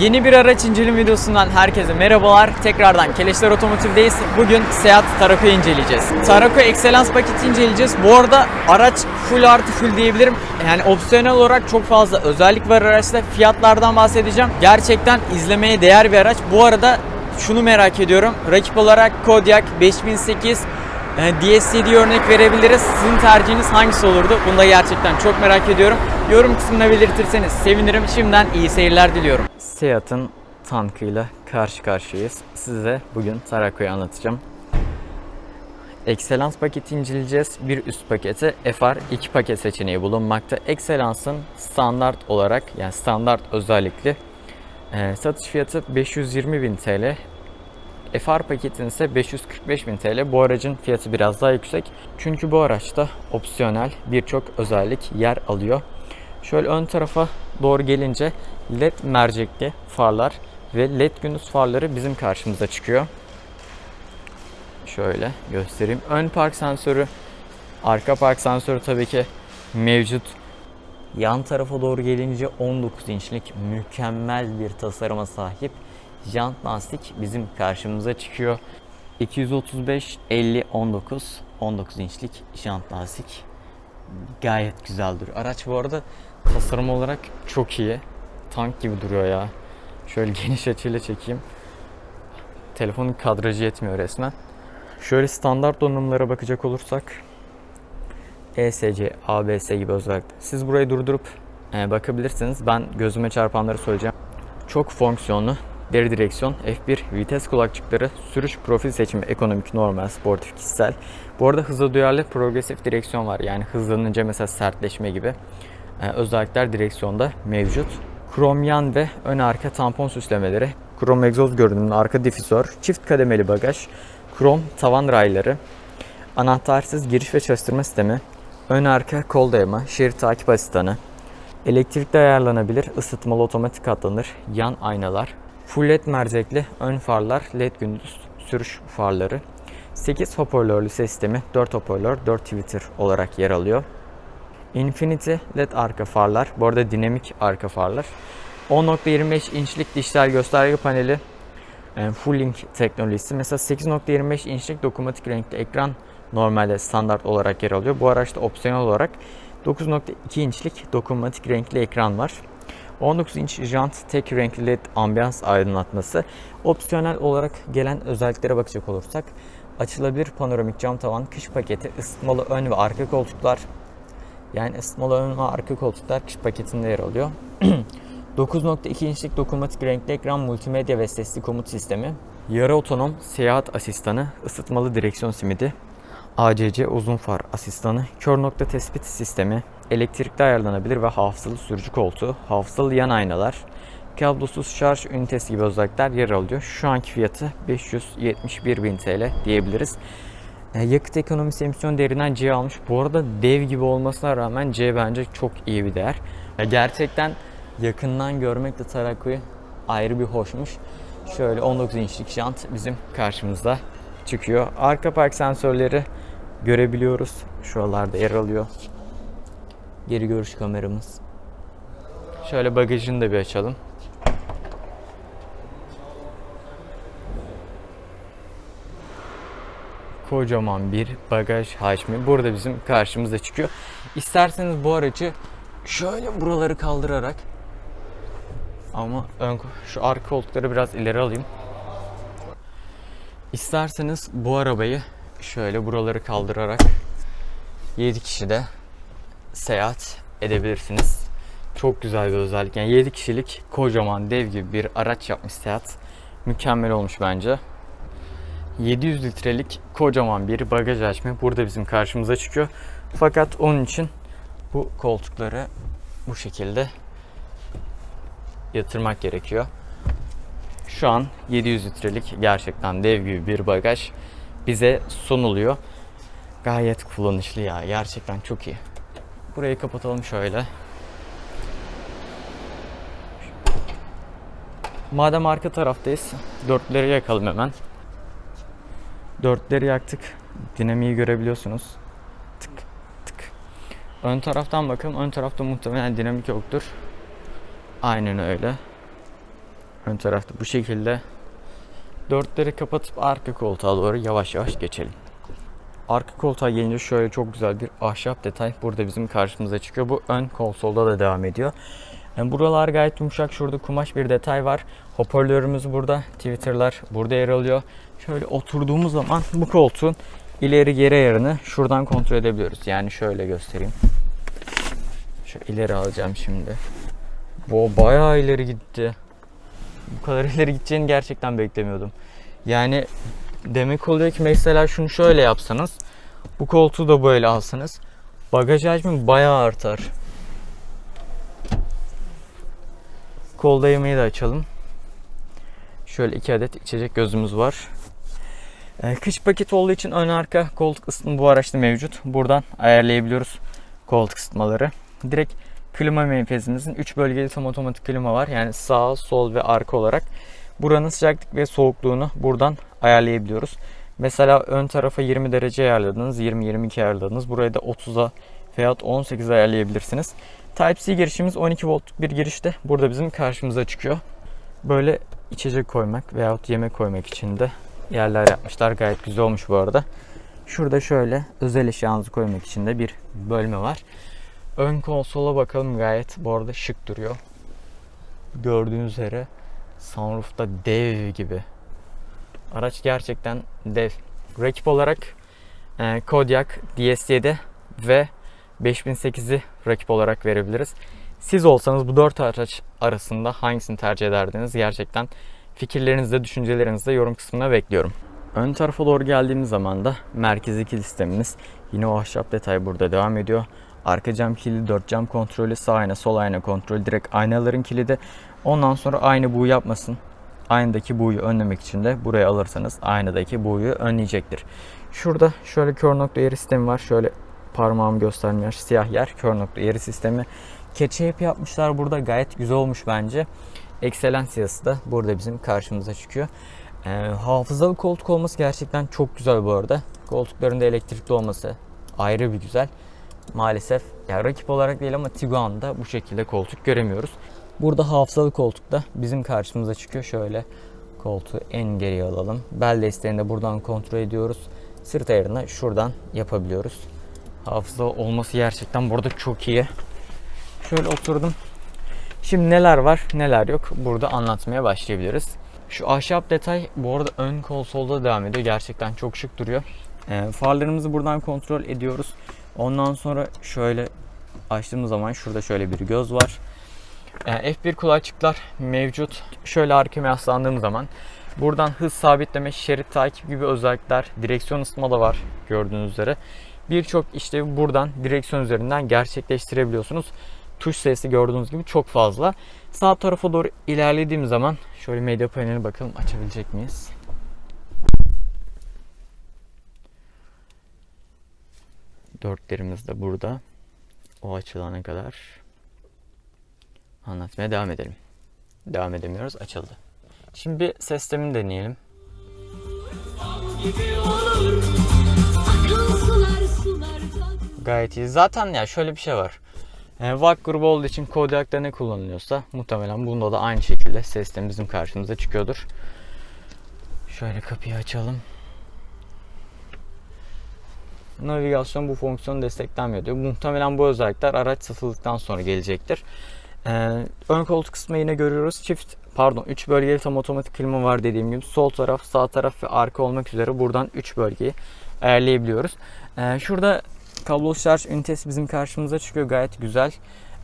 Yeni bir araç inceleme videosundan herkese merhabalar. Tekrardan Keleşler Otomotiv'deyiz. Bugün Seat Tarako'yu inceleyeceğiz. Tarako Excellence paketi inceleyeceğiz. Bu arada araç full artı full diyebilirim. Yani opsiyonel olarak çok fazla özellik var araçta. Fiyatlardan bahsedeceğim. Gerçekten izlemeye değer bir araç. Bu arada şunu merak ediyorum. Rakip olarak Kodiaq 5008 e, DSCD örnek verebiliriz. Sizin tercihiniz hangisi olurdu? Bunu da gerçekten çok merak ediyorum. Yorum kısmına belirtirseniz sevinirim. Şimdiden iyi seyirler diliyorum. Seat'ın tankıyla karşı karşıyayız. Size bugün Tarako'yu anlatacağım. Excellence paketi inceleyeceğiz. Bir üst paketi FR 2 paket seçeneği bulunmakta. Excellence'ın standart olarak yani standart özellikli e, satış fiyatı 520.000 TL. FR paketinin ise 545.000 TL. Bu aracın fiyatı biraz daha yüksek. Çünkü bu araçta opsiyonel birçok özellik yer alıyor. Şöyle ön tarafa doğru gelince LED mercekli farlar ve LED gündüz farları bizim karşımıza çıkıyor. Şöyle göstereyim. Ön park sensörü, arka park sensörü tabii ki mevcut. Yan tarafa doğru gelince 19 inçlik mükemmel bir tasarıma sahip jant lastik bizim karşımıza çıkıyor. 235 50 19 19 inçlik jant lastik gayet güzel duruyor. Araç bu arada tasarım olarak çok iyi. Tank gibi duruyor ya. Şöyle geniş açıyla çekeyim. Telefonun kadrajı yetmiyor resmen. Şöyle standart donanımlara bakacak olursak ESC, ABS gibi özellikler. Siz burayı durdurup e, bakabilirsiniz. Ben gözüme çarpanları söyleyeceğim. Çok fonksiyonlu deri direksiyon, F1 vites kulakçıkları, sürüş profil seçimi ekonomik, normal, sportif, kişisel. Bu arada hıza duyarlı progresif direksiyon var. Yani hızlanınca mesela sertleşme gibi e, özellikler direksiyonda mevcut. Krom yan ve ön arka tampon süslemeleri, krom egzoz görünümlü arka difüzör, çift kademeli bagaj, krom tavan rayları, anahtarsız giriş ve çalıştırma sistemi, ön arka kol dayama, şerit takip asistanı, elektrikli ayarlanabilir ısıtmalı otomatik katlanır, yan aynalar, full led mercekli ön farlar, led gündüz sürüş farları, 8 hoparlörlü ses sistemi, 4 hoparlör, 4 tweeter olarak yer alıyor. Infinity LED arka farlar, bu arada dinamik arka farlar. 10.25 inçlik dijital gösterge paneli, e, Full Link teknolojisi. Mesela 8.25 inçlik dokunmatik renkli ekran normalde standart olarak yer alıyor. Bu araçta opsiyonel olarak 9.2 inçlik dokunmatik renkli ekran var. 19 inç jant tek renkli led ambiyans aydınlatması. Opsiyonel olarak gelen özelliklere bakacak olursak açılabilir panoramik cam tavan, kış paketi, ısıtmalı ön ve arka koltuklar. Yani ısıtmalı ön ve arka koltuklar kış paketinde yer alıyor. 9.2 inçlik dokunmatik renkli ekran multimedya ve sesli komut sistemi. Yarı otonom seyahat asistanı, ısıtmalı direksiyon simidi, ACC uzun far asistanı, kör nokta tespit sistemi, elektrikli ayarlanabilir ve hafızalı sürücü koltuğu, hafızalı yan aynalar, kablosuz şarj ünitesi gibi özellikler yer alıyor. Şu anki fiyatı 571.000 TL diyebiliriz. E, Yakıt ekonomisi emisyon değerinden C almış. Bu arada dev gibi olmasına rağmen C bence çok iyi bir değer. Ya Gerçekten yakından görmek de Tarako'yu ayrı bir hoşmuş. Şöyle 19 inçlik jant bizim karşımızda çıkıyor. Arka park sensörleri görebiliyoruz. Şuralarda yer alıyor. Geri görüş kameramız. Şöyle bagajını da bir açalım. Kocaman bir bagaj hacmi. Burada bizim karşımıza çıkıyor. İsterseniz bu aracı şöyle buraları kaldırarak ama ön şu arka koltukları biraz ileri alayım. İsterseniz bu arabayı şöyle buraları kaldırarak 7 kişi de seyahat edebilirsiniz. Çok güzel bir özellik. Yani 7 kişilik kocaman dev gibi bir araç yapmış Seat. Mükemmel olmuş bence. 700 litrelik kocaman bir bagaj açma burada bizim karşımıza çıkıyor. Fakat onun için bu koltukları bu şekilde yatırmak gerekiyor. Şu an 700 litrelik gerçekten dev gibi bir bagaj bize sunuluyor. Gayet kullanışlı ya. Gerçekten çok iyi. Burayı kapatalım şöyle. Madem arka taraftayız, dörtleri yakalım hemen. Dörtleri yaktık. Dinamiği görebiliyorsunuz. Tık tık. Ön taraftan bakalım. Ön tarafta muhtemelen dinamik yoktur. Aynen öyle. Ön tarafta bu şekilde. Dörtleri kapatıp arka koltuğa doğru yavaş yavaş geçelim. Arka koltuğa gelince şöyle çok güzel bir ahşap detay burada bizim karşımıza çıkıyor. Bu ön konsolda da devam ediyor. Yani buralar gayet yumuşak. Şurada kumaş bir detay var. Hoparlörümüz burada. Twitter'lar burada yer alıyor. Şöyle oturduğumuz zaman bu koltuğun ileri geri ayarını şuradan kontrol edebiliyoruz. Yani şöyle göstereyim. Şu ileri alacağım şimdi. Bu bayağı ileri gitti. Bu kadar ileri gideceğini gerçekten beklemiyordum. Yani demek oluyor ki mesela şunu şöyle yapsanız bu koltuğu da böyle alsanız bagaj hacmi bayağı artar. Kol dayamayı da açalım. Şöyle iki adet içecek gözümüz var. Ee, kış paket olduğu için ön arka koltuk ısıtma bu araçta mevcut. Buradan ayarlayabiliyoruz koltuk ısıtmaları. Direkt klima menfezimizin 3 bölgeli tam otomatik klima var. Yani sağ, sol ve arka olarak. Buranın sıcaklık ve soğukluğunu buradan ayarlayabiliyoruz. Mesela ön tarafa 20 derece ayarladınız, 20-22 ayarladınız. Burayı da 30'a veya 18 ayarlayabilirsiniz. Type-C girişimiz 12 voltluk bir girişte. Burada bizim karşımıza çıkıyor. Böyle içecek koymak veyahut yemek koymak için de yerler yapmışlar. Gayet güzel olmuş bu arada. Şurada şöyle özel eşyanızı koymak için de bir bölme var. Ön konsola bakalım gayet bu arada şık duruyor. Gördüğünüz üzere sunroof'ta dev gibi. Araç gerçekten dev. Rakip olarak e, Kodiaq DS7 ve 5008'i rakip olarak verebiliriz. Siz olsanız bu dört araç arasında hangisini tercih ederdiniz? Gerçekten fikirlerinizde, düşüncelerinizde yorum kısmına bekliyorum. Ön tarafa doğru geldiğimiz zaman da merkezi kilit sistemimiz yine o ahşap detay burada devam ediyor. Arka cam kilidi, dört cam kontrolü, sağ ayna, sol ayna kontrolü, direkt aynaların kilidi. Ondan sonra aynı buğu yapmasın. Aynadaki buğuyu önlemek için de buraya alırsanız aynadaki buğuyu önleyecektir. Şurada şöyle kör nokta yeri sistemi var. Şöyle parmağım göstermiyor. Siyah yer kör nokta yeri sistemi. Keçe yapı yapmışlar burada. Gayet güzel olmuş bence. Excellencia'sı da burada bizim karşımıza çıkıyor. Ee, hafızalı koltuk olması gerçekten çok güzel bu arada. Koltukların da elektrikli olması ayrı bir güzel. Maalesef ya rakip olarak değil ama Tiguan'da bu şekilde koltuk göremiyoruz. Burada hafızalı koltuk da bizim karşımıza çıkıyor. Şöyle koltuğu en geriye alalım. Bel desteğini de buradan kontrol ediyoruz. Sırt ayarını şuradan yapabiliyoruz. Hafıza olması gerçekten burada çok iyi. Şöyle oturdum. Şimdi neler var neler yok burada anlatmaya başlayabiliriz. Şu ahşap detay bu arada ön konsolda devam ediyor. Gerçekten çok şık duruyor. E, farlarımızı buradan kontrol ediyoruz. Ondan sonra şöyle açtığımız zaman şurada şöyle bir göz var. E, F1 kulakçıklar mevcut. Şöyle arkaya yaslandığım zaman buradan hız sabitleme, şerit takip gibi özellikler, direksiyon ısıtma da var gördüğünüz üzere. Birçok işlevi buradan direksiyon üzerinden gerçekleştirebiliyorsunuz. Tuş sayısı gördüğünüz gibi çok fazla. Sağ tarafa doğru ilerlediğim zaman şöyle medya paneli bakalım açabilecek miyiz? Dörtlerimiz de burada. O açılana kadar anlatmaya devam edelim. Devam edemiyoruz. Açıldı. Şimdi bir ses sistemini deneyelim. Gayet iyi. Zaten ya şöyle bir şey var. Yani VAK grubu olduğu için Kodiak'ta ne kullanılıyorsa muhtemelen bunda da aynı şekilde ses sistemi bizim karşımıza çıkıyordur. Şöyle kapıyı açalım. Navigasyon bu fonksiyonu desteklenmiyor diyor. Muhtemelen bu özellikler araç satıldıktan sonra gelecektir. Ee, ön koltuk kısmı yine görüyoruz. Çift pardon 3 bölgeli tam otomatik klima var dediğim gibi. Sol taraf, sağ taraf ve arka olmak üzere buradan 3 bölgeyi ayarlayabiliyoruz. Ee, şurada kablosuz şarj ünitesi bizim karşımıza çıkıyor. Gayet güzel.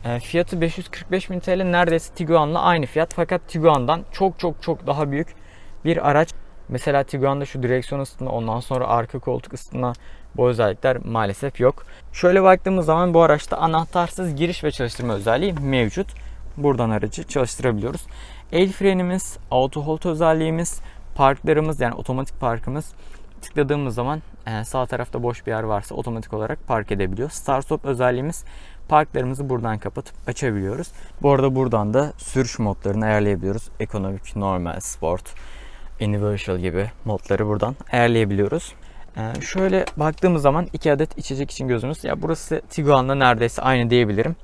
Ee, fiyatı 545 bin TL. Neredeyse Tiguan'la aynı fiyat. Fakat Tiguan'dan çok çok çok daha büyük bir araç. Mesela Tiguan'da şu direksiyon ısıtma ondan sonra arka koltuk ısıtma bu özellikler maalesef yok. Şöyle baktığımız zaman bu araçta anahtarsız giriş ve çalıştırma özelliği mevcut. Buradan aracı çalıştırabiliyoruz. El frenimiz, auto hold özelliğimiz, parklarımız yani otomatik parkımız tıkladığımız zaman e, sağ tarafta boş bir yer varsa otomatik olarak park edebiliyor. Start stop özelliğimiz parklarımızı buradan kapatıp açabiliyoruz. Bu arada buradan da sürüş modlarını ayarlayabiliyoruz. Ekonomik, normal, sport, universal gibi modları buradan ayarlayabiliyoruz. Ee, şöyle baktığımız zaman iki adet içecek için gözümüz. Ya burası Tiguan'la neredeyse aynı diyebilirim.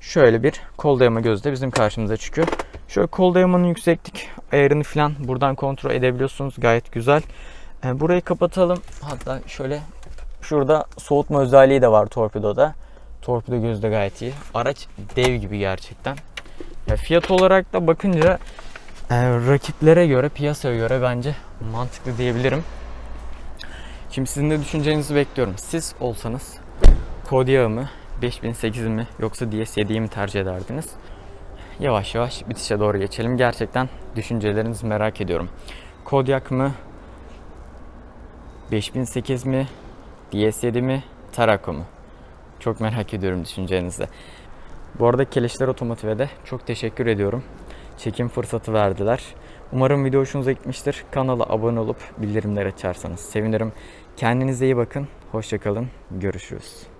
Şöyle bir kol dayama gözü de bizim karşımıza çıkıyor. Şöyle kol dayamanın yükseklik ayarını falan buradan kontrol edebiliyorsunuz. Gayet güzel. E, burayı kapatalım. Hatta şöyle şurada soğutma özelliği de var torpidoda. Torpido gözü de gayet iyi. Araç dev gibi gerçekten. Ya fiyat olarak da bakınca e, rakiplere göre, piyasaya göre bence mantıklı diyebilirim. Şimdi sizin de düşüncenizi bekliyorum. Siz olsanız Kodiak'ı mı, 5008 mi yoksa DS7'yi mi tercih ederdiniz? Yavaş yavaş bitişe doğru geçelim. Gerçekten düşüncelerinizi merak ediyorum. Kodiak mı, 5008 mi, DS7 mi, Tarako mu? Çok merak ediyorum düşüncenizi. Bu arada Keleşler Otomotiv'e de çok teşekkür ediyorum. Çekim fırsatı verdiler. Umarım video hoşunuza gitmiştir. Kanala abone olup bildirimleri açarsanız sevinirim. Kendinize iyi bakın. Hoşçakalın. Görüşürüz.